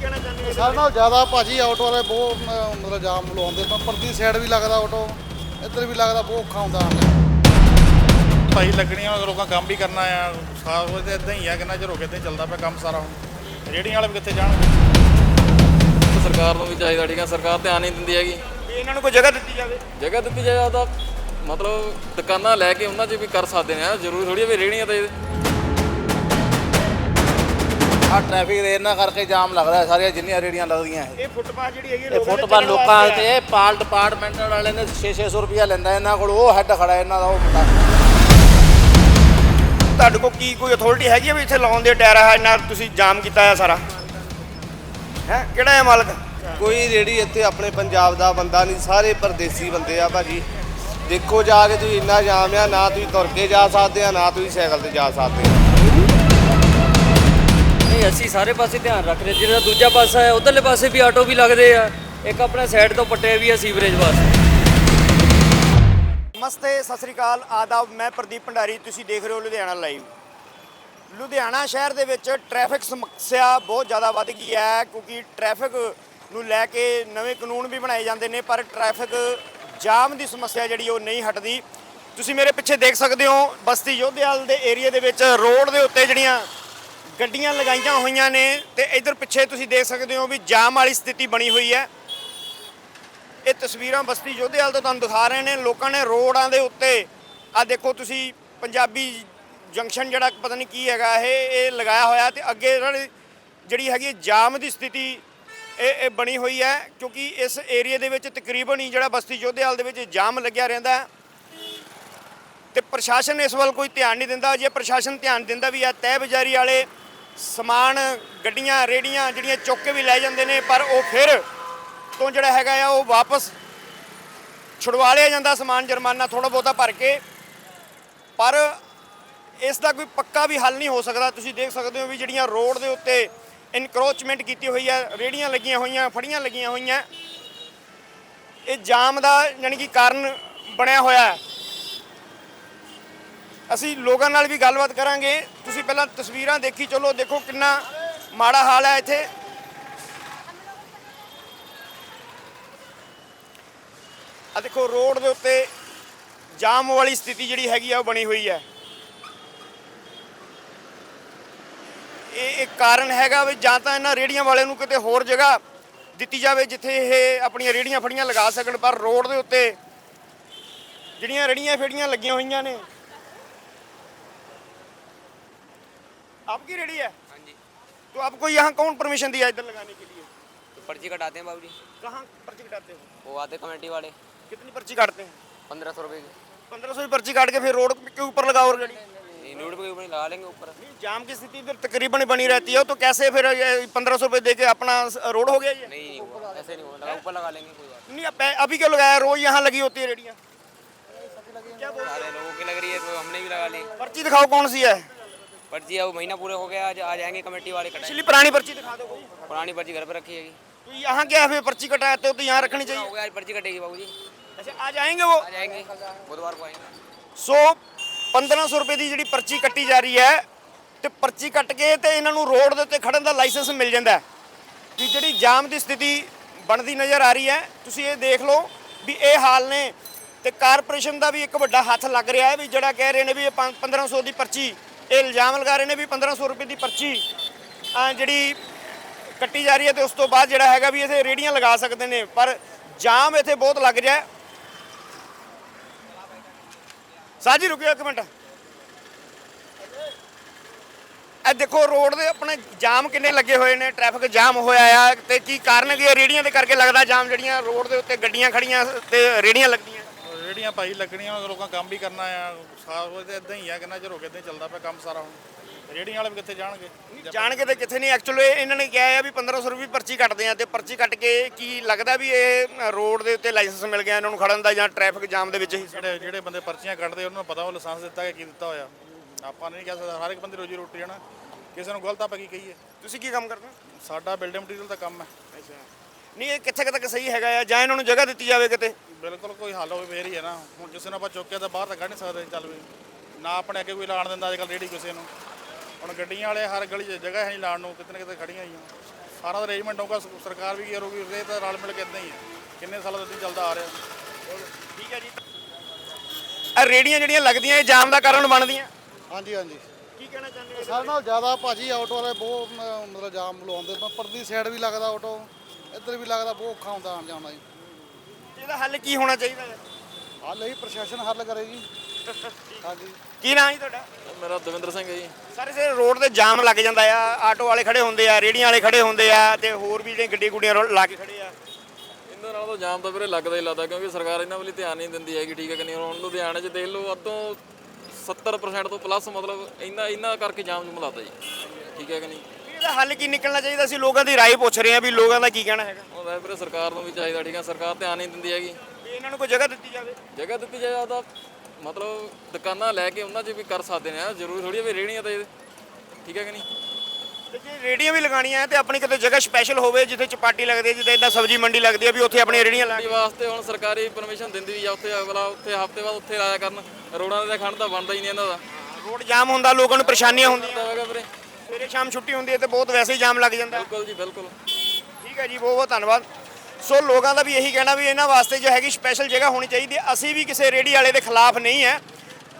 ਕਹਿਣਾ ਚਾਹੁੰਦੇ ਹੋ ਨਾਲ ਜ਼ਿਆਦਾ ਭਾਜੀ ਆਟੋ ਵਾਲੇ ਬਹੁਤ ਮ- ਮਤਲਬ ਜਾਮ ਲਾਉਂਦੇ ਪਰ ਪਰਦੀ ਸਾਈਡ ਵੀ ਲੱਗਦਾ ਆਟੋ ਇੱਧਰ ਵੀ ਲੱਗਦਾ ਬਹੁਤ ਔਖਾ ਹੁੰਦਾ ਆਉਣ ਭਾਈ ਲੱਗਣੀਆਂ ਲੋਕਾਂ ਕੰਮ ਵੀ ਕਰਨਾ ਆ ਸਾਰ ਉਹ ਤੇ ਇਦਾਂ ਹੀ ਆ ਕਿੰਨਾ ਚਿਰ ਹੋ ਗਿਆ ਇਦਾਂ ਹੀ ਚੱਲਦਾ ਪਿਆ ਕੰਮ ਸਾਰਾ ਹੁਣ। ਰੇੜੀਆਂ ਵਾਲੇ ਵੀ ਕਿੱਥੇ ਜਾਣਗੇ? ਸਰਕਾਰ ਨੂੰ ਵੀ ਚਾਹੀਦਾ ਠੀਕ ਹੈ ਸਰਕਾਰ ਧਿਆਨ ਨਹੀਂ ਦਿੰਦੀ ਹੈਗੀ। ਵੀ ਇਹਨਾਂ ਨੂੰ ਕੋਈ ਜਗ੍ਹਾ ਦਿੱਤੀ ਜਾਵੇ? ਜਗ੍ਹਾ ਦਿੱਤੀ ਜਾਏ ਤਾਂ ਮਤਲਬ ਦੁਕਾਨਾਂ ਲੈ ਕੇ ਉਹਨਾਂ 'ਚ ਵੀ ਕਰ ਸਕਦੇ ਨੇ ਜ਼ਰੂਰੀ ਥੋੜੀ ਵੀ ਰੇਹੜੀਆਂ ਤੇ ਆ ਟ੍ਰੈਫਿਕ ਦੇ ਇਹਨਾਂ ਕਰਕੇ ਜਾਮ ਲੱਗਦਾ ਹੈ, ਸਾਰੀਆਂ ਜਿੰਨੀਆਂ ਰੇੜੀਆਂ ਲੱਗਦੀਆਂ ਇਹ। ਇਹ ਫੁੱਟਪਾਥ ਜਿਹੜੀ ਹੈਗੀ ਇਹ ਲੋਕਾਂ ਦੇ ਚੱਲਣ ਲੋਕਾਂ ਵਾਸਤੇ ਤੇ ਪਾਲ ਡਿਪਾਰਟਮੈਂਟ ਵਾਲੇ ਨੇ 6-600 ਰੁਪਇਆ ਲੈਂਦਾ ਇਹਨਾਂ ਕੋਲ ਉਹ ਹੈੱਡ ਖੜਾ ਇਹਨਾਂ ਦਾ ਉਹ ਮੁੰਡਾ। ਤੁਹਾਡੇ ਕੋਲ ਕੀ ਕੋਈ ਅਥਾਰਟੀ ਹੈਗੀ ਹੈ ਵੀ ਇੱਥੇ ਲਾਉਣ ਦੇ ਟਾਇਰ ਹੈ ਇੰਨਾ ਤੁਸੀਂ ਜਾਮ ਕੀਤਾ ਹੈ ਸਾਰਾ? ਹੈ ਕਿਹੜਾ ਹੈ ਮਾਲਕ? ਕੋਈ ਰੇੜੀ ਇੱਥੇ ਆਪਣੇ ਪੰਜਾਬ ਦਾ ਬੰਦਾ ਨਹੀਂ ਸਾਰੇ ਪਰਦੇਸੀ ਬੰਦੇ ਆ ਭਾਜੀ। ਦੇਖੋ ਜਾ ਕੇ ਤੁਸੀਂ ਇੰਨਾ ਜਾਮ ਆ ਨਾ ਤੁਸੀਂ ਤੁਰ ਕੇ ਜਾ ਸਕਦੇ ਆ ਨਾ ਤੁਸੀਂ ਸਾਈਕਲ ਤੇ ਜਾ ਸਕਦੇ ਆ। ਨਹੀਂ, ਅਸੀਂ ਸਾਰੇ ਪਾਸੇ ਧਿਆਨ ਰੱਖ ਰਹੇ ਜਿਹੜਾ ਦੂਜਾ ਪਾਸਾ ਹੈ, ਉਧਰਲੇ ਪਾਸੇ ਵੀ ਆਟੋ ਵੀ ਲੱਗਦੇ ਆ। ਇੱਕ ਆਪਣੇ ਸਾਈਡ ਤੋਂ ਪੱਟੇ ਵੀ ਆ ਸੀਵਰੇਜ ਵਾਸਤੇ। ਨਮਸਤੇ, ਸਤਿ ਸ੍ਰੀ ਅਕਾਲ। ਆਦਾਬ, ਮੈਂ ਪ੍ਰਦੀਪ ਭੰਡਾਰੀ। ਤੁਸੀਂ ਦੇਖ ਰਹੇ ਹੋ ਲੁਧਿਆਣਾ ਲਾਈਵ ਲੁਧਿਆਣਾ ਸ਼ਹਿਰ ਦੇ ਵਿੱਚ ਟ੍ਰੈਫਿਕ ਸਮੱਸਿਆ ਬਹੁਤ ਜ਼ਿਆਦਾ ਵੱਧ ਗਈ ਹੈ, ਕਿਉਂਕਿ ਟ੍ਰੈਫਿਕ ਨੂੰ ਲੈ ਕੇ ਨਵੇਂ ਕਾਨੂੰਨ ਵੀ ਬਣਾਏ ਜਾਂਦੇ ਨੇ, ਪਰ ਟ੍ਰੈਫਿਕ ਜਾਮ ਦੀ ਸਮੱਸਿਆ ਜਿਹੜੀ ਉਹ ਨਹੀਂ ਹਟਦੀ। ਤੁਸੀਂ ਮੇਰੇ ਪਿੱਛੇ ਦੇਖ ਸਕਦੇ ਹੋ, ਬਸਤੀ ਯੋਧੇਵਾਲ ਦੇ ਏਰੀਆ ਦੇ ਵਿੱਚ ਰੋਡ ਦੇ ਉੱਤੇ ਜਿਹੜੀਆਂ ਗੱਡੀਆਂ ਲਗਾਈਆਂ ਹੋਈਆਂ ਨੇ ਤੇ ਇਧਰ ਪਿੱਛੇ ਤੁਸੀਂ ਦੇਖ ਸਕਦੇ ਹੋ ਵੀ ਜਾਮ ਵਾਲੀ ਸਥਿਤੀ ਬਣੀ ਹੋਈ ਹੈ। ਇਹ ਤਸਵੀਰਾਂ ਬਸਤੀ ਯੋਧੇਵਾਲ ਤੋਂ ਤੁਹਾਨੂੰ ਦਿਖਾ ਰਹੇ ਨੇ। ਲੋਕਾਂ ਨੇ ਰੋਡਾਂ ਦੇ ਉੱਤੇ ਆ ਦੇਖੋ ਤੁਸੀਂ ਪੰਜਾਬੀ ਜੰਕਸ਼ਨ ਜਿਹੜਾ ਪਤਾ ਨਹੀਂ ਕੀ ਹੈਗਾ, ਇਹ ਇਹ ਲਗਾਇਆ ਹੋਇਆ ਤੇ ਅੱਗੇ ਜਿਹੜੀ ਹੈਗੀ ਜਾਮ ਦੀ ਸਥਿਤੀ, ਇਹ ਇਹ ਬਣੀ ਹੋਈ ਹੈ ਕਿਉਂਕਿ ਇਸ ਏਰੀਆ ਦੇ ਵਿੱਚ ਤਕਰੀਬਨ ਹੀ ਜਿਹੜਾ ਬਸਤੀ ਯੋਧੇਵਾਲ ਦੇ ਵਿੱਚ ਜਾਮ ਲੱਗਿਆ ਰਹਿੰਦਾ ਹੈ। ਤੇ ਪ੍ਰਸ਼ਾਸਨ ਇਸ ਵੱਲ ਕੋਈ ਧਿਆਨ ਨਹੀਂ ਦਿੰਦਾ। ਜੇ ਪ੍ਰਸ਼ਾਸਨ ਧਿਆਨ ਦਿੰਦਾ ਵੀ ਆ ਤਹਿ ਬਜ਼ਾਰੀ ਵਾਲੇ ਸਮਾਨ, ਗੱਡੀਆਂ ਰੇੜੀਆਂ ਜਿਹੜੀਆਂ ਚੁੱਕ ਕੇ ਵੀ ਲੈ ਜਾਂਦੇ ਨੇ, ਪਰ ਉਹ ਫਿਰ ਤੋਂ ਜਿਹੜਾ ਹੈਗਾ ਆ, ਉਹ ਵਾਪਸ ਛੁਡਵਾ ਲਿਆ ਜਾਂਦਾ ਸਮਾਨ ਜੁਰਮਾਨਾ ਥੋੜਾ ਬਹੁਤਾ ਭਰ ਕੇ। ਪਰ ਇਸ ਦਾ ਕੋਈ ਪੱਕਾ ਵੀ ਹੱਲ ਨਹੀਂ ਹੋ ਸਕਦਾ। ਤੁਸੀਂ ਦੇਖ ਸਕਦੇ ਹੋ ਵੀ ਜਿਹੜੀਆਂ ਰੋਡ ਦੇ ਉੱਤੇ ਇਨਕਰੋਚਮੈਂਟ ਕੀਤੀ ਹੋਈ ਹੈ ਰੇੜੀਆਂ ਲੱਗੀਆਂ ਹੋਈਆਂ, ਫੜੀਆਂ ਲੱਗੀਆਂ ਹੋਈਆਂ, ਇਹ ਜਾਮ ਦਾ ਯਾਨੀ ਕਿ ਕਾਰਨ ਬਣਿਆ ਹੋਇਆ ਹੈ। ਅਸੀਂ ਲੋਕਾਂ ਨਾਲ ਵੀ ਗੱਲਬਾਤ ਕਰਾਂਗੇ। ਤੁਸੀਂ ਪਹਿਲਾਂ ਤਸਵੀਰਾਂ ਦੇਖੀ, ਚਲੋ ਦੇਖੋ ਕਿੰਨਾ ਮਾੜਾ ਹਾਲ ਹੈ ਇੱਥੇ। ਆ ਦੇਖੋ, ਰੋਡ ਦੇ ਉੱਤੇ ਜਾਮ ਵਾਲੀ ਸਥਿਤੀ ਜਿਹੜੀ ਹੈਗੀ ਆ, ਉਹ ਬਣੀ ਹੋਈ ਹੈ। ਇਹ ਇੱਕ ਕਾਰਨ ਹੈਗਾ ਵੀ ਜਾਂ ਤਾਂ ਇਹਨਾਂ ਰੇੜੀਆਂ ਵਾਲਿਆਂ ਨੂੰ ਕਿਤੇ ਹੋਰ ਜਗ੍ਹਾ ਦਿੱਤੀ ਜਾਵੇ, ਜਿੱਥੇ ਇਹ ਆਪਣੀਆਂ ਰੇੜੀਆਂ ਫੜੀਆਂ ਲਗਾ ਸਕਣ, ਪਰ ਰੋਡ ਦੇ ਉੱਤੇ ਜਿਹੜੀਆਂ ਰੇੜੀਆਂ ਫੇੜੀਆਂ ਲੱਗੀਆਂ ਹੋਈਆਂ ਨੇ आपकी रेडी है? हाँ जी। तो आपको यहाँ कौन परमिशन दिया इधर लगाने के लिए? तो पर्ची कटाते हैं बाबू जी कहाँ पर्ची कटाते हो? वो आते कमेटी वाले। कितनी पर्ची काटते हैं? पंद्रह सौ रुपये की। पंद्रह सौ की पर्ची काट के फिर रोड के ऊपर लगाओ और गाड़ी रोड पे ऊपर लगा लेंगे ऊपर। जाम की स्थिति इधर तकरीबन बनी रहती है तो कैसे फिर पंद्रह सौ रुपये दे के अपना रोड हो गया ये? नहीं ऐसे नहीं हुआ। लगा ऊपर लगा लेंगे कोई नहीं। अभी क्या लगाया? रोज यहाँ लगी होती है रेडियाँ। क्या बोल। सारे लोगों की लग रही है तो हमने भी लगा ली। पर्ची दिखाओ कौन सी है? पर्ची अब महीना पूरा हो गया आज आ जाएंगे कमेटी वाले कटाए पिछली पुरानी पर्ची दिखा दो कोई पुरानी पर्ची घर पर रखी है तो यहाँ क्या है फिर पर्ची कटाते हो तो यहाँ रखनी हो चाहिए गया आज पर्ची कटेगी बाबू जी अच्छा आज आएंगे वो आ जाएंगे बुधवार को आएंगे ਸੋ 1500 ਰੁਪਏ ਦੀ ਜਿਹੜੀ ਪਰਚੀ ਕੱਟੀ ਜਾ ਰਹੀ ਹੈ ਤੇ ਪਰਚੀ ਕੱਟ ਕੇ ਤੇ ਇਹਨਾਂ ਨੂੰ ਰੋਡ ਦੇ ਉੱਤੇ ਖੜਨ ਦਾ ਲਾਇਸੈਂਸ ਮਿਲ ਜਾਂਦਾ ਹੈ ਕਿ ਜਿਹੜੀ ਜਾਮ ਦੀ ਸਥਿਤੀ ਬਣਦੀ ਨਜ਼ਰ ਆ ਰਹੀ ਹੈ ਤੁਸੀਂ ਇਹ ਦੇਖ ਲਓ ਵੀ ਇਹ ਹਾਲ ਨੇ ਤੇ ਕਾਰਪੋਰੇਸ਼ਨ ਦਾ ਵੀ ਇੱਕ ਵੱਡਾ ਹੱਥ ਲੱਗ ਰਿਹਾ ਹੈ ਵੀ ਜਿਹੜਾ ਕਹਿ ਰਹੇ ਨੇ ਵੀ ਇਹ ਪੰਜ- 1500 ਦੀ ਪਰਚੀ ਇਹ ਇਲਜ਼ਾਮ ਲਗਾ ਰਹੇ ਨੇ ਵੀ 1500 ਰੁਪਏ ਦੀ ਪਰਚੀ ਜਿਹੜੀ ਕੱਟੀ ਜਾ ਰਹੀ ਹੈ ਤੇ ਉਸ ਤੋਂ ਬਾਅਦ ਜਿਹੜਾ ਹੈਗਾ ਵੀ ਇੱਥੇ ਰੇੜੀਆਂ ਲਗਾ ਸਕਦੇ ਨੇ, ਪਰ ਜਾਮ ਇੱਥੇ ਬਹੁਤ ਲੱਗ ਰਿਹਾ ਹੈ। ਸਾਜੀ, ਰੁਕਿਓ ਇੱਕ ਮਿੰਟ। ਇਹ ਦੇਖੋ, ਰੋਡ ਦੇ ਆਪਣੇ ਜਾਮ ਕਿੰਨੇ ਲੱਗੇ ਹੋਏ ਨੇ, ਟ੍ਰੈਫਿਕ ਜਾਮ ਹੋਇਆ ਆ, ਤੇ ਕੀ ਕਾਰਨ ਕੀ ਹੈ? ਰੇੜੀਆਂ ਦੇ ਕਰਕੇ ਲੱਗਦਾ ਜਾਮ ਜਿਹੜੀਆਂ ਰੋਡ ਦੇ ਉੱਤੇ ਗੱਡੀਆਂ ਖੜੀਆਂ ਤੇ ਰੇੜੀਆਂ ਲੱਗਦੀਆਂ। ਰੇੜੀਆਂ ਭਾਈ ਲੱਗਣੀਆਂ ਲੋਕਾਂ ਕੰਮ ਵੀ ਕਰਨਾ ਆ ਸਾਰ ਉਹ ਤੇ ਇਦਾਂ ਹੀ ਆ ਕਿੰਨਾ ਚਿਰ ਹੋ ਗਿਆ ਇਦਾਂ ਹੀ ਚੱਲਦਾ ਪਿਆ ਕੰਮ ਸਾਰਾ ਹੁਣ। ਰੇੜੀਆਂ ਵਾਲੇ ਵੀ ਕਿੱਥੇ ਜਾਣਗੇ? ਜਾਣ ਕੇ ਤੇ ਕਿੱਥੇ ਨਹੀਂ ਐਕਚੁਅਲੀ ਇਹਨਾਂ ਨੇ ਕਿਹਾ ਆ ਵੀ 1500 ਰੁਪਏ ਪਰਚੀ ਕੱਟਦੇ ਆ ਤੇ ਪਰਚੀ ਕੱਟ ਕੇ ਕੀ ਲੱਗਦਾ ਵੀ ਇਹ ਰੋਡ ਦੇ ਉੱਤੇ ਲਾਇਸੈਂਸ ਮਿਲ ਗਿਆ ਇਹਨਾਂ ਨੂੰ ਖੜਨ ਦਾ ਜਾਂ ਟ੍ਰੈਫਿਕ ਜਾਮ ਦੇ ਵਿੱਚ ਹੀ? ਜਿਹੜੇ ਜਿਹੜੇ ਬੰਦੇ ਪਰਚੀਆਂ ਕੱਢਦੇ ਉਹਨਾਂ ਨੂੰ ਪਤਾ ਉਹ ਲਾਇਸੈਂਸ ਦਿੱਤਾ ਕਿ ਕੀ ਦਿੱਤਾ ਹੋਇਆ। ਆਪਾਂ ਨਹੀਂ ਕਹਿ ਸਕਦੇ ਹਰ ਇੱਕ ਬੰਦੇ ਰੋਜੀ ਰੋਟੀ ਜਾਣਾ ਕਿਸੇ ਨੂੰ ਗਲਤ ਆਪਾਂ ਕੀ ਕਹੀਏ? ਤੁਸੀਂ ਕੀ ਕੰਮ ਕਰਦੇ ਹੋ? ਸਾਡਾ ਬਿਲਡਿੰਗ ਮਟੀਰੀਅਲ ਦਾ ਕੰਮ ਹੈ। ਨਹੀਂ ਇਹ ਕਿੱਥੇ ਕੁ ਤੱਕ ਸਹੀ ਹੈਗਾ ਆ? ਜਾਂ ਇਹਨਾਂ ਨੂੰ ਜਗ੍ਹਾ ਦਿੱਤੀ ਜਾਵੇ ਕਿਤੇ? ਬਿਲਕੁਲ ਕੋਈ ਹੱਲ ਹੋਵੇ ਫੇਰ ਹੀ ਹੈ ਨਾ। ਹੁਣ ਕਿਸੇ ਨੂੰ ਆਪਾਂ ਚੁੱਕਿਆ ਤਾਂ ਬਾਹਰ ਤਾਂ ਕੱਢ ਨਹੀਂ ਸਕਦੇ ਚੱਲ ਵੀ। ਨਾ ਆਪਣੇ ਅੱਗੇ ਕੋਈ ਲਾਣ ਦਿੰਦਾ ਅੱਜ ਕੱਲ੍ਹ ਰੇੜੀ ਕਿਸੇ ਨੂੰ। ਹੁਣ ਗੱਡੀਆਂ ਵਾਲੇ ਹਰ ਗਲੀ 'ਚ ਜਗ੍ਹਾ ਹੈ ਨਹੀਂ ਲਾਣ ਨੂੰ ਕਿਤੇ ਨਾ ਕਿਤੇ ਖੜੀਆਂ ਹੀ ਆ। ਸਾਰਾ ਅਰੇਂਜਮੈਂਟ ਹੋਊਗਾ ਸ- ਸਰਕਾਰ ਵੀ ਕੀ ਕਰੂਗੀ ਇਹ ਤਾਂ ਰਲ ਮਿਲ ਕੇ ਇਦਾਂ ਹੀ ਹੈ ਕਿੰਨੇ ਸਾਲਾਂ ਤੋਂ ਇੱਦਾਂ ਹੀ ਚੱਲਦਾ ਆ ਰਿਹਾ। ਠੀਕ ਹੈ ਜੀ। ਇਹ ਰੇੜੀਆਂ ਜਿਹੜੀਆਂ ਲੱਗਦੀਆਂ ਇਹ ਜਾਮ ਦਾ ਕਾਰਨ ਬਣਦੀਆਂ? ਹਾਂਜੀ ਹਾਂਜੀ। ਕੀ ਕਹਿਣਾ ਚਾਹੁੰਦੇ ਹੋ? ਸਾਡੇ ਨਾਲ ਜ਼ਿਆਦਾ ਭਾਜੀ ਆਟੋ ਵਾਲੇ ਬਹੁਤ ਮ- ਮਤਲਬ ਜਾਮ ਲਾਉਂਦੇ ਪਰ ਪਰਲੀ ਸਾਈਡ ਵੀ ਲੱਗਦਾ ਆਟੋ ਇੱਧਰ ਵੀ ਲੱਗਦਾ ਬਹੁਤ ਔਖਾ ਹੁੰਦਾ ਆਉਣ ਜਾਣਾ ਜੀ। ਇਹਦਾ ਹੱਲ ਕੀ ਹੋਣਾ ਚਾਹੀਦਾ ਹੈ? ਹੱਲ ਹੀ ਪ੍ਰਸ਼ਾਸਨ ਹੱਲ ਕਰੇ ਜੀ ਹਾਂਜੀ। ਕੀ ਨਾਂ ਜੀ ਤੁਹਾਡਾ? ਮੇਰਾ ਦਵਿੰਦਰ ਸਿੰਘ ਹੈ ਜੀ। ਸਾਰੇ ਰੋਡ ਤੇ ਜਾਮ ਲੱਗ ਜਾਂਦਾ ਆ ਆਟੋ ਵਾਲੇ ਖੜੇ ਹੁੰਦੇ ਆ ਰੇੜੀਆਂ ਵਾਲੇ ਖੜੇ ਹੁੰਦੇ ਆ ਤੇ ਹੋਰ ਵੀ ਜਿਹੜੇ ਗੱਡੀ ਗੁੱਡੀਆਂ ਰੋ- ਲਾ ਕੇ ਖੜੇ ਆ। ਇਹਨਾਂ ਨਾਲ ਤਾਂ ਜਾਮ ਤਾਂ ਵੀਰੇ ਲੱਗਦਾ ਹੀ ਲੱਗਦਾ ਕਿਉਂਕਿ ਸਰਕਾਰ ਇਹਨਾਂ ਵੱਲ ਧਿਆਨ ਨਹੀਂ ਦਿੰਦੀ ਹੈਗੀ ਠੀਕ ਹੈ ਕਿ ਨਹੀਂ? ਹੁਣ ਲੁਧਿਆਣੇ 'ਚ ਦੇਖ ਲਓ ਅੱਧੋਂ 70% ਤੋਂ ਪਲੱਸ ਮਤਲਬ ਇੰਨਾ ਇੰਨਾ ਕਰਕੇ ਜਾਮ ਜੁਮ ਲਾਤਾ ਜੀ। ਠੀਕ ਹੈ ਕਿ ਨਹੀਂ? ਇਹਦਾ ਹੱਲ ਕੀ ਨਿਕਲਣਾ ਚਾਹੀਦਾ? ਸੀ ਲੋਕਾਂ ਦੀ ਰਾਏ ਪੁੱਛ ਰਹੇ ਆ ਵੀ ਲੋਕਾਂ ਦਾ ਕੀ ਕਹਿਣਾ ਹੈਗਾ। ਉਹ ਵੈਸੇ ਵੀਰੇ ਸਰਕਾਰ ਨੂੰ ਵੀ ਚਾਹੀਦਾ ਠੀਕ ਹੈ। ਸਰਕਾਰ ਧਿਆਨ ਨਹੀਂ ਦਿੰਦੀ ਹੈਗੀ। ਵੀ ਇਹਨਾਂ ਨੂੰ ਕੋਈ ਜਗ੍ਹਾ ਦਿੱਤੀ ਜਾਵੇ। ਜਗ੍ਹਾ ਦਿੱਤੀ ਜਾਏ ਤਾਂ ਮਤਲਬ ਦੁਕਾਨਾਂ ਲੈ ਕੇ ਉਹਨਾਂ 'ਚ ਵੀ ਕਰ ਸਕਦੇ ਨੇ। ਜ਼ਰੂਰੀ ਥੋੜੀ ਵੀ ਰੇਹੜੀਆਂ ਤੇ ਠੀਕ ਹੈ ਕਿ ਨਹੀਂ? ਤੇ ਜੇ ਰੇੜੀਆਂ ਵੀ ਲਗਾਉਣੀਆਂ ਤੇ ਆਪਣੀ ਕਿਤੇ ਜਗ੍ਹਾ ਸਪੈਸ਼ਲ ਹੋਵੇ ਜਿੱਥੇ ਚਪਾਟੀ ਲੱਗਦੀ ਹੈ ਜਿੱਥੇ ਇਦਾਂ ਸਬਜ਼ੀ ਮੰਡੀ ਲੱਗਦੀ ਹੈ ਵੀ ਉੱਥੇ ਆਪਣੀਆਂ ਰੇੜੀਆਂ ਲਾ ਵਾਸਤੇ ਹੁਣ ਸਰਕਾਰੀ ਪਰਮਿਸ਼ਨ ਦਿੰਦੀ ਵੀ ਆ ਉੱਥੇ ਅਗਲਾ ਉੱਥੇ ਹਫ਼ਤੇ ਬਾਅਦ ਉੱਥੇ ਲਾਇਆ ਕਰਨ। ਰੋਡਾਂ ਦੇ ਖੰਡ ਤਾਂ ਬਣਦਾ ਹੀ ਨਹੀਂ ਇਹਨਾਂ ਦਾ। ਰੋਡ ਜਾਮ ਹੁੰਦਾ ਲੋਕਾਂ ਨੂੰ ਪਰੇਸ਼ਾਨੀਆਂ ਹੁੰਦੀਆਂ। ਹੈਗਾ ਵੀਰੇ। ਸਵੇਰੇ ਸ਼ਾਮ ਛੁੱਟੀ ਹੁੰਦੀ ਹੈ ਤੇ ਬਹੁਤ ਵੈਸੇ ਹੀ ਜਾਮ ਲੱਗ ਜਾਂਦਾ। ਬਿਲਕੁਲ ਜੀ ਬਿਲਕੁਲ। ਠੀਕ ਹੈ ਜੀ ਬਹੁਤ ਬਹੁਤ ਧੰਨਵਾਦ। ਸੋ ਲੋਕਾਂ ਦਾ ਵੀ ਇਹੀ ਕਹਿਣਾ ਵੀ ਇਹਨਾਂ ਵਾਸਤੇ ਜੋ ਹੈਗੀ ਸਪੈਸ਼ਲ ਜਗ੍ਹਾ ਹੋਣੀ ਚਾਹੀਦੀ ਹੈ। ਅਸੀਂ ਵੀ ਕਿਸੇ ਰੇੜੀ ਵਾਲੇ ਦੇ ਖਿਲਾਫ ਨਹੀਂ ਹੈ।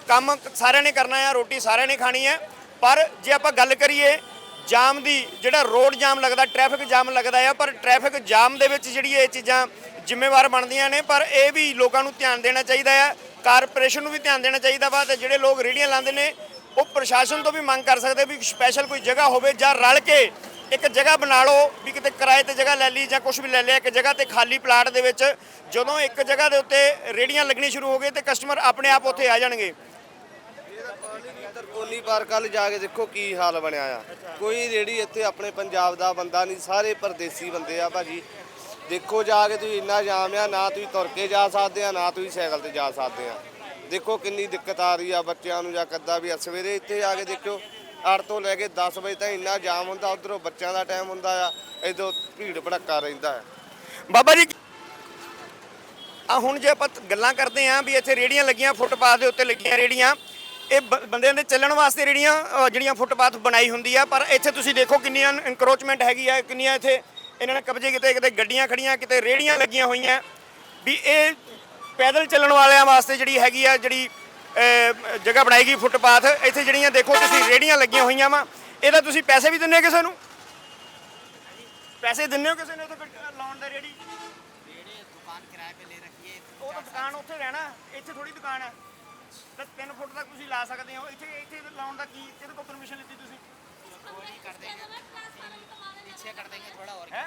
ਕੰਮ ਸਾਰਿਆਂ ਨੇ ਕਰਨਾ ਹੈ ਰੋਟੀ ਸਾਰਿਆਂ ਨੇ ਖਾਣੀ ਹੈ। ਪਰ ਜੇ ਆਪਾਂ ਗੱਲ ਕਰੀਏ ਜਾਮ ਦੀ ਜਿਹੜਾ ਰੋਡ ਜਾਮ ਲੱਗਦਾ ਟ੍ਰੈਫਿਕ ਜਾਮ ਲੱਗਦਾ ਆ, ਪਰ ਟ੍ਰੈਫਿਕ ਜਾਮ ਦੇ ਵਿੱਚ ਜਿਹੜੀ ਇਹ ਚੀਜ਼ਾਂ ਜ਼ਿੰਮੇਵਾਰ ਬਣਦੀਆਂ ਨੇ, ਪਰ ਇਹ ਵੀ ਲੋਕਾਂ ਨੂੰ ਧਿਆਨ ਦੇਣਾ ਚਾਹੀਦਾ ਆ ਕਾਰਪੋਰੇਸ਼ਨ ਨੂੰ ਵੀ ਧਿਆਨ ਦੇਣਾ ਚਾਹੀਦਾ ਵਾ, ਤੇ ਜਿਹੜੇ ਲੋਕ ਰੇੜੀਆਂ ਲਾਉਂਦੇ ਨੇ, ਉਹ ਪ੍ਰਸ਼ਾਸਨ ਤੋਂ ਵੀ ਮੰਗ ਕਰ ਸਕਦੇ ਵੀ ਸਪੈਸ਼ਲ ਕੋਈ ਜਗ੍ਹਾ ਹੋਵੇ ਜਾਂ ਰਲ ਕੇ ਇੱਕ ਜਗ੍ਹਾ ਬਣਾ ਲਓ, ਵੀ ਕਿਤੇ ਕਿਰਾਏ ਤੇ ਜਗ੍ਹਾ ਲੈ ਲਈ ਜਾਂ ਕੁਝ ਵੀ ਲੈ ਲਿਆ, ਇੱਕ ਜਗ੍ਹਾ ਤੇ ਖਾਲੀ ਪਲਾਟ ਦੇ ਵਿੱਚ, ਜਦੋਂ ਇੱਕ ਜਗ੍ਹਾ ਦੇ ਉੱਤੇ ਰੇੜੀਆਂ ਲੱਗਣੀ ਸ਼ੁਰੂ ਹੋ ਗਏ ਤੇ ਕਸਟਮਰ ਆਪਣੇ ਆਪ ਉੱਥੇ ਆ ਜਾਣਗੇ। ਤਰਕੋਨੀ ਪਾਰਕ ਵੱਲ ਜਾ ਕੇ ਦੇਖੋ ਕੀ ਹਾਲ ਬਣਿਆ ਆ। ਕੋਈ ਰੇੜੀ ਇੱਥੇ ਆਪਣੇ ਪੰਜਾਬ ਦਾ ਬੰਦਾ ਨਹੀਂ, ਸਾਰੇ ਪਰਦੇਸੀ ਬੰਦੇ ਆ ਭਾਜੀ। ਦੇਖੋ ਜਾ ਕੇ ਤੁਸੀਂ ਇੰਨਾ ਜਾਮ ਆ, ਨਾ ਤੁਸੀਂ ਤੁਰ ਕੇ ਜਾ ਸਕਦੇ ਆ, ਨਾ ਤੁਸੀਂ ਸਾਈਕਲ ਤੇ ਜਾ ਸਕਦੇ ਆ। ਦੇਖੋ ਕਿੰਨੀ ਦਿੱਕਤ ਆ ਰਹੀ ਆ ਬੱਚਿਆਂ ਨੂੰ ਜਾਂ ਕੱਦਾ ਵੀ ਆ। ਸਵੇਰੇ ਇੱਥੇ ਆ ਕੇ ਦੇਖਿਓ 8 ਤੋਂ ਲੈ ਕੇ 10 ਵਜੇ ਤੱਕ ਇੰਨਾ ਜਾਮ ਹੁੰਦਾ, ਉਧਰੋਂ ਬੱਚਿਆਂ ਦਾ ਟਾਈਮ ਹੁੰਦਾ ਆ ਇਦੋਂ ਭੀੜ ਭੜੱਕਾ ਰਹਿੰਦਾ ਆ। ਬਾਬਾ ਜੀ ਆ ਹੁਣ ਜੇ ਆਪਾਂ ਗੱਲਾਂ ਕਰਦੇ ਆਂ ਵੀ ਇੱਥੇ ਰੇੜੀਆਂ ਲੱਗੀਆਂ, ਫੁੱਟਪਾਥ ਦੇ ਉੱਤੇ ਲੱਗੀਆਂ ਰੇੜੀਆਂ ਇਹ ਬੰਦਿਆਂ ਦੇ ਚੱਲਣ ਵਾਸਤੇ ਜਿਹੜੀਆਂ ਜਿਹੜੀਆਂ ਫੁੱਟਪਾਥ ਬਣਾਈ ਹੁੰਦੀ ਆ ਪਰ ਇੱਥੇ ਤੁਸੀਂ ਦੇਖੋ ਕਿੰਨੀਆਂ ਇਨਕਰੋਚਮੈਂਟ ਹੈਗੀ ਆ ਕਿੰਨੀਆਂ ਇੱਥੇ ਇਹਨਾਂ ਨੇ ਕਬਜ਼ੇ ਕੀਤੇ ਕਿਤੇ ਗੱਡੀਆਂ ਖੜੀਆਂ ਕਿਤੇ ਰੇੜੀਆਂ ਲੱਗੀਆਂ ਹੋਈਆਂ ਵੀ ਇਹ ਪੈਦਲ ਚੱਲਣ ਵਾਲਿਆਂ ਵਾਸਤੇ ਜਿਹੜੀ ਹੈਗੀ ਆ ਜਿਹੜੀ ਜਗ੍ਹਾ ਬਣਾਈ ਗਈ ਫੁੱਟਪਾਥ ਇੱਥੇ ਜਿਹੜੀਆਂ ਦੇਖੋ ਤੁਸੀਂ ਰੇੜੀਆਂ ਲੱਗੀਆਂ ਹੋਈਆਂ ਵਾ ਇਹਦਾ ਤੁਸੀਂ ਪੈਸੇ ਵੀ ਦਿੰਦੇ ਹੋ ਕਿਸੇ ਨੂੰ? ਪੈਸੇ ਦਿੰਦੇ ਹੋ ਕਿਸੇ ਨੂੰ ਲਾਉਣ ਦਾ ਰੇੜੀ? ਰੇੜੀ ਦੁਕਾਨ ਕਿਰਾਏ ਤੇ ਲੈ ਰੱਖੀ ਉਹ ਤਾਂ ਦੁਕਾਨ ਉੱਥੇ ਰਹਿਣਾ ਇੱਥੇ ਥੋੜੀ ਦੁਕਾਨ ਹੈ ਤਾਂ 3 ਫੁੱਟ ਤੱਕ ਤੁਸੀਂ ਲਾ ਸਕਦੇ ਹੋ ਇੱਥੇ ਇੱਥੇ ਲਾਉਣ ਦਾ ਕੀ ਕਿਹਦੇ ਕੋਲ ਪਰਮਿਸ਼ਨ ਲਿੱਤੀ ਤੁਸੀਂ कर देंगे पीछे कर देंगे थोड़ा और है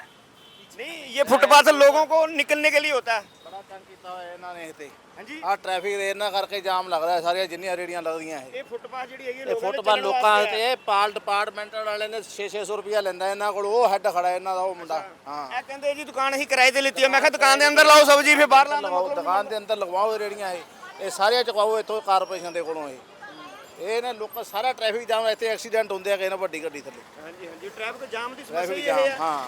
नहीं ये फुटपाथ लोगों को निकलने के लिए होता है ਬੜਾ ਤੰਗ ਕੀਤਾ ਹੋਇਆ ਇਹਨਾਂ ਨੇ ਇੱਥੇ हाँ जी ਆ ਟ੍ਰੈਫਿਕ ਦੇ ਇਹਨਾਂ ਕਰਕੇ ਜਾਮ ਲੱਗਦਾ ਹੈ ਸਾਰੀਆਂ ਜਿੰਨੀਆਂ ਰੇੜੀਆਂ ਲੱਗਦੀਆਂ ਇਹ ਇਹ ਫੁੱਟਪਾਥ ਜਿਹੜੀ ਹੈਗੀ ਇਹ ਲੋਕਾਂ ਦੇ ਫੁੱਟਬਾਲ ਚੱਲਣ ਲੋਕਾਂ ਵਾਸਤੇ ਤੇ ਪਾਲ ਡਿਪਾਰਟਮੈਂਟ ਵਾਲੇ ਨੇ 6-600 ਰੁਪਇਆ ਲੈਂਦਾ ਇਹਨਾਂ ਕੋਲ ਉਹ ਹੈੱਡ ਖੜਾ ਇਹਨਾਂ ਦਾ ਉਹ ਮੁੰਡਾ ਹਾਂ ਹੈ। ਇਹ ਕਹਿੰਦੇ ਜੀ ਦੁਕਾਨ ਅਸੀਂ ਕਿਰਾਏ ਤੇ ਲਿੱਤੀ ਹੈ ਮੈਂ ਕਿਹਾ ਦੁਕਾਨ ਦੇ ਅੰਦਰ ਲਾਓ ਸਬਜ਼ੀ ਫਿਰ ਬਾਹਰ ਲਾਉਣ ਦਾ ਲਗਾਓ ਮਤਲਬ ਦੁਕਾਨ ਦੇ ਅੰਦਰ ਲਗਵਾਓ ਇਹ ਰੇੜੀਆਂ ਇਹ ਇਹ ਸਾਰੀਆਂ ਚੁਕਵਾਓ ਇੱਥੋਂ ਕਾਰਪੋਰੇਸ਼ਨ ਦੇ ਕੋਲੋਂ ਇਹ। ਇਹ ਨੇ ਲੋਕਾਂ ਸਾਰਾ ਟ੍ਰੈਫਿਕ ਜਾਮ ਇੱਥੇ ਐਕਸੀਡੈਂਟ ਹੁੰਦੇ ਆ ਕਿਸੇ ਨਾਲ ਵੱਡੀ ਗੱਡੀ ਥੱਲੇ। ਹਾਂਜੀ ਹਾਂਜੀ। ਟ੍ਰੈਫਿਕ ਜਾਮ ਦੀ ਸਮੱਸਿਆ ਟ੍ਰੈਫਿਕ ਹੀ ਇਹ ਜਾਮ ਹੈ। ਹਾਂ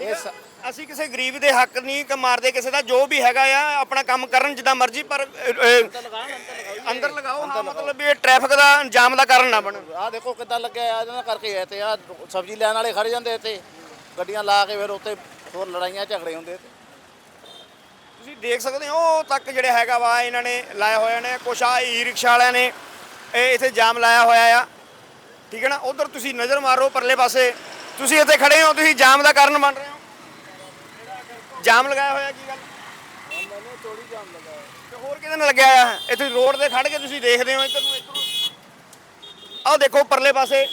ਇਹ ਸ- ਅਸੀਂ ਕਿਸੇ ਗਰੀਬ ਦੇ ਹੱਕ ਨਹੀਂ ਕ ਮਾਰਦੇ ਕਿਸੇ ਦਾ ਜੋ ਵੀ ਹੈਗਾ ਆ ਆਪਣਾ ਕੰਮ ਕਰਨ ਜਿੱਦਾਂ ਮਰਜ਼ੀ ਪਰ ਅ, ਅ, ਅੰਦਰ ਲਗਾਓ ਹਾਂ ਮਤਲਬ ਵੀ ਇਹ ਟ੍ਰੈਫਿਕ ਦਾ ਜਾਮ ਦਾ ਕਾਰਨ ਨਾ ਬਣੇ ਆਹ ਦੇਖੋ ਕਿੱਦਾਂ ਲੱਗਿਆ ਆ ਇਹਨਾਂ ਕਰਕੇ ਤੇ ਆ ਸਬਜ਼ੀ ਲੈਣ ਵਾਲੇ ਖੜੇ ਜਾਂਦੇ ਇੱਥੇ। ਗੱਡੀਆਂ ਲਾ ਕੇ ਫਿਰ ਉੱਥੇ ਹੋਰ ਲੜਾਈਆਂ ਝਗੜੇ ਹੁੰਦੇ ਇੱਥੇ। ਤੁਸੀਂ ਦੇਖ ਸਕਦੇ ਹੋ, ਉਹ ਤੱਕ ਜਿਹੜੇ ਹੈਗਾ ਵਾ, ਇਹਨਾਂ ਨੇ ਲਾਇਆ ਹੋਇਆ ਨੇ, ਕੁਛ ਆ ਈ ਰਿਕਸ਼ਾ ਵਾਲਿਆਂ ਨੇ, ਇਹ ਇੱਥੇ ਜਾਮ ਲਾਇਆ ਹੋਇਆ ਆ। ਠੀਕ ਹੈ ਨਾ? ਉਧਰ ਤੁਸੀਂ ਨਜ਼ਰ ਮਾਰੋ ਪਰਲੇ ਪਾਸੇ। ਤੁਸੀਂ ਇੱਥੇ ਖੜੇ ਹੋ, ਤੁਸੀਂ ਜਾਮ ਦਾ ਕਾਰਨ ਬਣ ਰਹੇ ਹੋ। ਜਾਮ ਲਗਾਇਆ ਹੋਇਆ, ਕੀ ਗੱਲ? ਮੈਨੂੰ ਚੋੜੀ ਜਾਮ ਲਗਾਇਆ ਤੇ ਹੋਰ ਕਿਹਦੇ ਨਾਲ ਲੱਗਿਆ ਆ? ਇੱਥੇ ਰੋਡ ਤੇ ਖੜ ਕੇ ਤੁਸੀਂ ਦੇਖਦੇ ਹੋ ਇੱਧਰ ਨੂੰ, ਇੱਧਰ ਆਹ ਦੇਖੋ ਪਰਲੇ ਪਾਸੇ।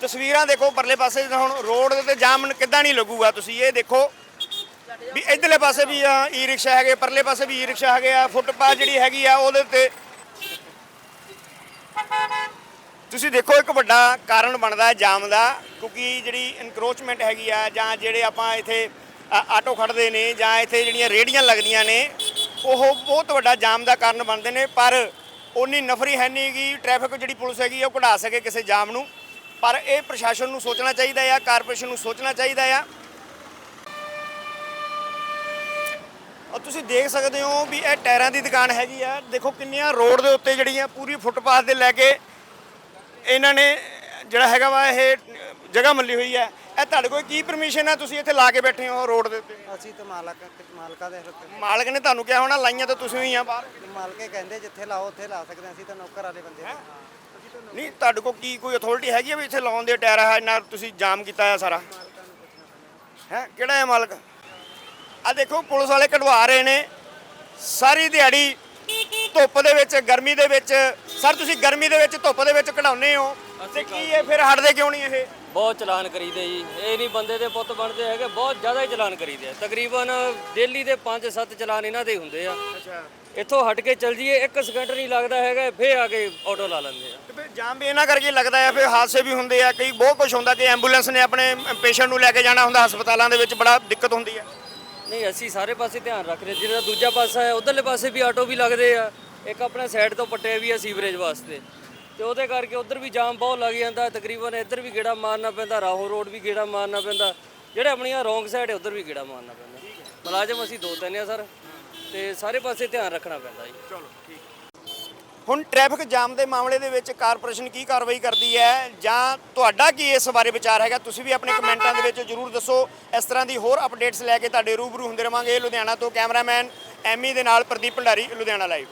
ਤਸਵੀਰਾਂ ਦੇਖੋ ਪਰਲੇ ਪਾਸੇ, ਹੁਣ ਰੋਡ ਦੇ ਤੇ ਜਾਮ ਕਿੱਦਾਂ ਨਹੀਂ ਲੱਗੂਗਾ ਤੁਸੀਂ, ਇਹ ਦੇਖੋ। ਵੀ ਇਧਰਲੇ ਪਾਸੇ ਵੀ ਆ ਈ ਰਿਕਸ਼ਾ ਹੈਗੇ, ਪਰਲੇ ਪਾਸੇ ਵੀ ਈ ਰਿਕਸ਼ਾ ਹੈਗੇ ਆ, ਫੁੱਟਪਾਥ ਜਿਹੜੀ ਹੈਗੀ ਆ, ਉਹਦੇ ਉੱਤੇ ਤੁਸੀਂ ਦੇਖੋ ਇੱਕ ਵੱਡਾ ਕਾਰਨ ਬਣਦਾ ਹੈ ਜਾਮ ਦਾ, ਕਿਉਂਕਿ ਜਿਹੜੀ ਇਨਕਰੋਚਮੈਂਟ ਹੈਗੀ ਆ, ਜਾਂ ਜਿਹੜੇ ਆਪਾਂ ਇੱਥੇ ਆਟੋ ਖੜਦੇ ਨੇ, ਜਾਂ ਇੱਥੇ ਜਿਹੜੀਆਂ ਰੇੜੀਆਂ ਲੱਗਦੀਆਂ ਨੇ, ਉਹ ਬਹੁਤ ਵੱਡਾ ਜਾਮ ਦਾ ਕਾਰਨ ਬਣਦੇ ਨੇ, ਪਰ ਉਨੀ ਨਫਰੀ ਹੈ ਨਹੀਂ ਕਿ ਟ੍ਰੈਫਿਕ ਜਿਹੜੀ ਪੁਲਿਸ ਹੈਗੀ ਆ, ਉਹ ਕਢਾ ਸਕੇ ਕਿਸੇ ਜਾਮ ਨੂੰ, ਪਰ ਇਹ ਪ੍ਰਸ਼ਾਸਨ ਨੂੰ ਸੋਚਣਾ ਚਾਹੀਦਾ ਆ ਕਾਰਪੋਰੇਸ਼ਨ ਨੂੰ ਸੋਚਣਾ ਚਾਹੀਦਾ ਆ ਔਰ ਤੁਸੀਂ ਦੇਖ ਸਕਦੇ ਹੋ ਵੀ ਇਹ ਟਾਇਰਾਂ ਦੀ ਦੁਕਾਨ ਹੈਗੀ ਆ। ਦੇਖੋ ਕਿੰਨੀਆਂ ਰੋਡ ਦੇ ਉੱਤੇ ਜਿਹੜੀਆਂ ਪੂਰੀ ਫੁੱਟਪਾਥ ਦੇ ਲੈ ਕੇ ਇਹਨਾਂ ਨੇ ਜਿਹੜਾ ਹੈਗਾ ਵਾ ਇਹ ਜਗ੍ਹਾ ਮੱਲੀ ਹੋਈ ਹੈ ਇਹ ਤੁਹਾਡੇ ਕੋਲ ਕੀ ਪਰਮਿਸ਼ਨ ਹੈ ਤੁਸੀਂ ਇੱਥੇ ਲਾ ਕੇ ਬੈਠੇ ਹੋ ਰੋਡ ਦੇ ਉੱਤੇ। ਅਸੀਂ ਤਾਂ ਮਾਲਕ ਮਾਲਕਾਂ ਦੇ ਹੱਥ ਮਾਲਕ ਨੇ ਤੁਹਾਨੂੰ ਕਿਹਾ ਹੋਣਾ ਲਾਈਆਂ ਤਾਂ ਤੁਸੀਂ ਹੀ ਆ ਬਾਹਰ ਮਾਲਕੇ ਕਹਿੰਦੇ ਜਿੱਥੇ ਲਾਓ ਉੱਥੇ ਲਾ ਸਕਦੇ ਹਾਂ। ਅਸੀਂ ਤਾਂ ਨੌਕਰ ਵਾਲੇ ਬੰਦੇ ਹਾਂ। ਨਹੀਂ ਤੁਹਾਡੇ ਕੋਲ ਕੀ ਕੋਈ ਅਥਾਰਟੀ ਹੈਗੀ ਹੈ ਵੀ ਇੱਥੇ ਲਾਉਣ ਦੇ ਟਾਇਰ ਹੈ ਇੰਨਾ ਤੁਸੀਂ ਜਾਮ ਕੀਤਾ ਹੈ ਸਾਰਾ? ਹੈ ਕਿਹੜਾ ਹੈ ਮਾਲਕ? ਆ ਦੇਖੋ ਪੁਲਿਸ ਵਾਲੇ ਕਢਵਾ ਰਹੇ ਨੇ। ਸਾਰੀ ਦਿਹਾੜੀ ਧੁੱਪ ਦੇ ਵਿੱਚ ਗਰਮੀ ਦੇ ਵਿੱਚ। ਸਰ ਤੁਸੀਂ ਗਰਮੀ ਦੇ ਵਿੱਚ ਧੁੱਪ ਦੇ ਵਿੱਚ ਕਢਾਉਨੇ ਹੋ। ਤੇ ਕੀ ਇਹ ਫਿਰ ਹਟਦੇ ਕਿਉਂ ਨਹੀਂ ਇਹ? ਬਹੁਤ ਚਲਾਨ ਕਰੀਦੇ ਜੀ। ਇਹ ਨਹੀਂ ਬੰਦੇ ਦੇ ਪੁੱਤ ਬਣਦੇ ਹੈਗੇ ਬਹੁਤ ਜ਼ਿਆਦਾ ਹੀ ਚਲਾਨ ਕਰੀਦੇ ਆ। ਤਕਰੀਬਨ ਡੇਲੀ ਦੇ 5-7 ਚਲਾਨ ਇਹਨਾਂ ਦੇ ਹੁੰਦੇ ਆ। ਅੱਛਾ। ਇੱਥੋਂ ਹਟ ਕੇ ਚੱਲ ਜੀਏ ਇੱਕ ਸਕਿੰਟ ਨਹੀਂ ਲੱਗਦਾ ਹੈਗਾ ਫੇਰ ਆ ਕੇ ਆਟੋ ਲਾ ਲੈਂਦੇ ਆ। ਤੇ ਫਿਰ ਜਾਮ ਵੀ ਇਹਨਾਂ ਕਰਕੇ ਲੱਗਦਾ ਹੈ ਫਿਰ ਹਾਦਸੇ ਵੀ ਹੁੰਦੇ ਆ। ਕਈ ਬਹੁਤ ਕੁਝ ਹੁੰਦਾ ਕਿ ਐਂਬੂਲੈਂਸ ਨੇ ਆਪਣੇ ਪੇਸ਼ੈਂਟ ਨੂੰ ਲੈ ਕੇ ਜਾਣਾ ਹੁੰਦਾ ਹਸਪਤਾਲਾਂ ਦੇ ਵਿੱਚ ਬੜਾ ਦਿੱਕਤ ਹੁੰਦੀ ਹੈ ਨਹੀਂ ਅਸੀਂ ਸਾਰੇ ਪਾਸੇ ਧਿਆਨ ਰੱਖਦੇ ਜਿਹੜਾ ਦੂਜਾ ਪਾਸਾ ਹੈ ਉਧਰਲੇ ਪਾਸੇ ਵੀ ਆਟੋ ਵੀ ਲੱਗਦੇ ਆ। ਇੱਕ ਆਪਣਾ ਸਾਈਡ ਤੋਂ ਪੱਟੇ ਵੀ ਆ ਸੀਵਰੇਜ ਵਾਸਤੇ। ਤੇ ਉਹਦੇ ਕਰਕੇ ਉਧਰ ਵੀ ਜਾਮ ਬਹੁਤ ਲੱਗ ਜਾਂਦਾ। ਤਕਰੀਬਨ ਇੱਧਰ ਵੀ ਗੇੜਾ ਮਾਰਨਾ ਪੈਂਦਾ ਰਾਹੋਂ ਰੋਡ ਵੀ ਗੇੜਾ ਮਾਰਨਾ ਪੈਂਦਾ। ਜਿਹੜੇ ਆਪਣੀਆਂ ਰੋਂਗ ਸਾਈਡ ਹੈ ਉਧਰ ਵੀ ਗੇੜਾ ਮਾਰਨਾ ਪੈਂਦਾ। ਮੁਲਾਜ਼ਮ ਅਸੀਂ ਦੋ ਤਿੰਨ ਆ ਸਰ। ਤੇ ਸਾਰੇ ਪਾਸੇ ਧਿਆਨ ਰੱਖਣਾ ਪੈਂਦਾ ਜੀ। ਹੁਣ ਟ੍ਰੈਫਿਕ ਜਾਮ ਦੇ ਮਾਮਲੇ ਦੇ ਵਿੱਚ ਕਾਰਪੋਰੇਸ਼ਨ ਕੀ ਕਾਰਵਾਈ ਕਰਦੀ ਹੈ? ਜਾਂ ਤੁਹਾਡਾ ਕੀ ਇਸ ਬਾਰੇ ਵਿਚਾਰ ਹੈਗਾ? ਤੁਸੀਂ ਵੀ ਆਪਣੇ ਕਮੈਂਟਾਂ ਦੇ ਵਿੱਚ ਜਰੂਰ ਦੱਸੋ। ਇਸ ਤਰ੍ਹਾਂ ਦੀ ਹੋਰ ਅਪਡੇਟਸ ਲੈ ਕੇ ਤੁਹਾਡੇ ਰੂਬਰੂ ਹੁੰਦੇ ਰਵਾਂਗੇ ਲੁਧਿਆਣਾ ਤੋਂ ਕੈਮਰਾਮੈਨ ਐਮੀ ਦੇ ਨਾਲ ਪ੍ਰਦੀਪ ਭੰਡਾਰੀ, ਲੁਧਿਆਣਾ ਲਾਈਵ